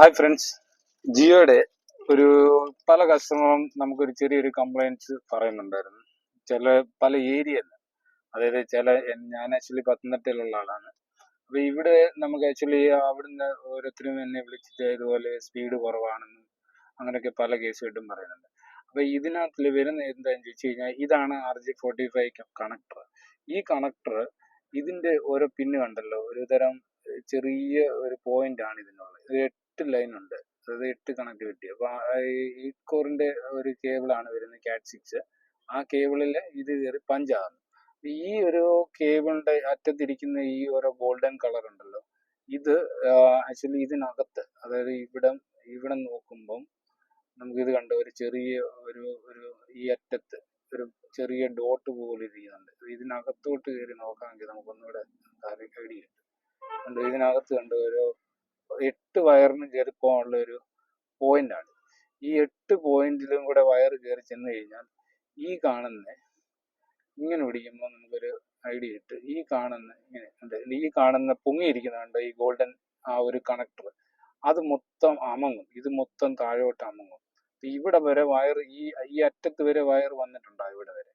Hi friends ജിയോയുടെ ഒരു പല കസ്റ്റമറും നമുക്കൊരു ചെറിയൊരു കംപ്ലൈന്റ്സ് പറയുന്നുണ്ടായിരുന്നു. ചില പല ഏരിയയിൽ അതായത് ചില ഞാൻ ആക്ച്വലി പത്തനംതിട്ടയിലുള്ള ആളാണ്. അപ്പൊ ഇവിടെ നമുക്ക് ആക്ച്വലി അവിടുന്ന് ഓരോരുത്തരും എന്നെ വിളിച്ചിട്ട് ഇതുപോലെ സ്പീഡ് കുറവാണെന്നും അങ്ങനെയൊക്കെ പല കേസുമായിട്ടും പറയുന്നുണ്ട്. അപ്പൊ ഇതിനകത്തിൽ വരുന്ന എന്താണെന്ന് ചോദിച്ചു കഴിഞ്ഞാൽ ഇതാണ് R G forty five connector ഈ കണക്ടർ ഇതിന്റെ ഓരോ പിന്ന് കണ്ടല്ലോ ഒരു തരം ചെറിയ ഒരു പോയിന്റ് ആണ് ഇതിനുള്ളത്. ഇത് എട്ട് ലൈൻ ഉണ്ട്. അതായത് എട്ട് കണക്ടിവിറ്റി അപ്പൊ ഈ കോറിന്റെ ഒരു കേബിൾ ആണ് വരുന്നത് കാറ്റ് സിക്സ് ആ കേബിളിൽ ഇത് കയറി പഞ്ചാകുന്നു ഈ ഒരു കേബിളിന്റെ അറ്റത്തിരിക്കുന്ന ഈ ഒരു ഗോൾഡൻ കളർ ഉണ്ടല്ലോ ഇത് ആക്ച്വലി ഇതിനകത്ത് അതായത് ഇവിടെ ഇവിടെ നോക്കുമ്പം നമുക്കിത് കണ്ട? ഒരു ചെറിയ ഒരു ഒരു ഈ അറ്റത്ത് ഒരു ചെറിയ ഡോട്ട് പോലെ ഇരിക്കുന്നുണ്ട്. ഇത് ഇതിനകത്തോട്ട് കയറി നോക്കാമെങ്കിൽ നമുക്കൊന്നുകൂടെ ഐഡിയ കിട്ടും. ഇതിനകത്ത് കണ്ട? ഒരു എട്ട് വയറിന് പോകാനുള്ള ഒരു പോയിന്റ് ആണ്. ഈ എട്ട് പോയിന്റിലും കൂടെ വയർ കയറി ചെന്ന് കഴിഞ്ഞാൽ ഈ കാണുന്ന ഇങ്ങനെ പിടിക്കുമ്പോൾ നമുക്കൊരു ഐഡിയ ഇട്ട് ഈ കാണുന്ന ഇങ്ങനെ ഈ കാണുന്ന പൊങ്ങിയിരിക്കുന്നുണ്ട് ഈ ഗോൾഡൻ ആ ഒരു കണക്ടർ അത് മൊത്തം അമങ്ങും. ഇത് മൊത്തം താഴോട്ട് അമങ്ങും. ഇവിടെ വരെ വയർ ഈ ഈ അറ്റത്ത് വരെ വയർ വന്നിട്ടുണ്ടോ? ഇവിടെ വരെ.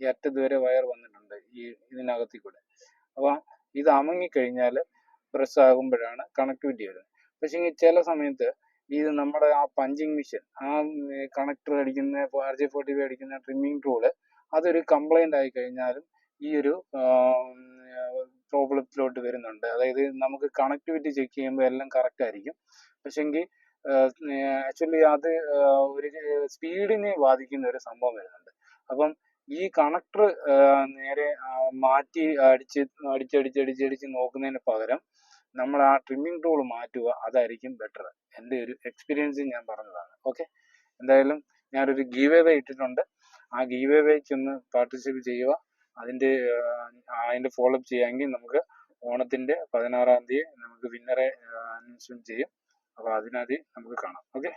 ഈ അറ്റത്ത് വരെ വയർ വന്നിട്ടുണ്ട് ഈ ഇതിനകത്തിൽ കൂടെ അപ്പം ഇത് അമങ്ങിക്കഴിഞ്ഞാൽ പ്രസ് ആകുമ്പോഴാണ് കണക്ടിവിറ്റി വരുന്നത് പക്ഷേ ചില സമയത്ത് ഇത് നമ്മുടെ ആ പഞ്ചിങ് മെഷീൻ ആ കണക്ടർ അടിക്കുന്ന ആർ ജെ ഫോർട്ടി ഫൈവ് അടിക്കുന്ന ട്രിമ്മിങ് ടൂൾ അതൊരു കംപ്ലൈന്റ് ആയി കഴിഞ്ഞാലും ഈ ഒരു പ്രോബ്ലത്തിലോട്ട് വരുന്നുണ്ട്. അതായത് നമുക്ക് കണക്ടിവിറ്റി ചെക്ക് ചെയ്യുമ്പോൾ എല്ലാം കറക്റ്റ് ആയിരിക്കും. പക്ഷെങ്കിൽ ആക്ച്വലി അത് ഒരു സ്പീഡിനെ ബാധിക്കുന്ന ഒരു സംഭവം വരുന്നുണ്ട്. അപ്പം ഈ കണക്ടർ നേരെ മാറ്റി അടിച്ച് അടിച്ച് അടിച്ച് നോക്കുന്നതിന് പകരം നമ്മൾ ആ ട്രിമ്മിങ് ടൂൾ മാറ്റുക അതായിരിക്കും ബെറ്റർ എന്റെ ഒരു എക്സ്പീരിയൻസ് ഞാൻ പറഞ്ഞതാണ്. ഓക്കെ എന്തായാലും ഞാനൊരു ഗീവ് അവേ ഇട്ടിട്ടുണ്ട്. ആ ഗീവ് ഒന്ന് പാർട്ടിസിപ്പേറ്റ് ചെയ്യുക. അതിന്റെ അതിന്റെ ഫോളോ അപ്പ് ചെയ്യാമെങ്കിൽ നമുക്ക് ഓണത്തിന്റെ പതിനാറാം തീയതി നമുക്ക് വിന്നറെ അനൗൺസ്മെന്റ് ചെയ്യും. അപ്പോൾ അതിനകത്ത് നമുക്ക് കാണാം. ഓക്കെ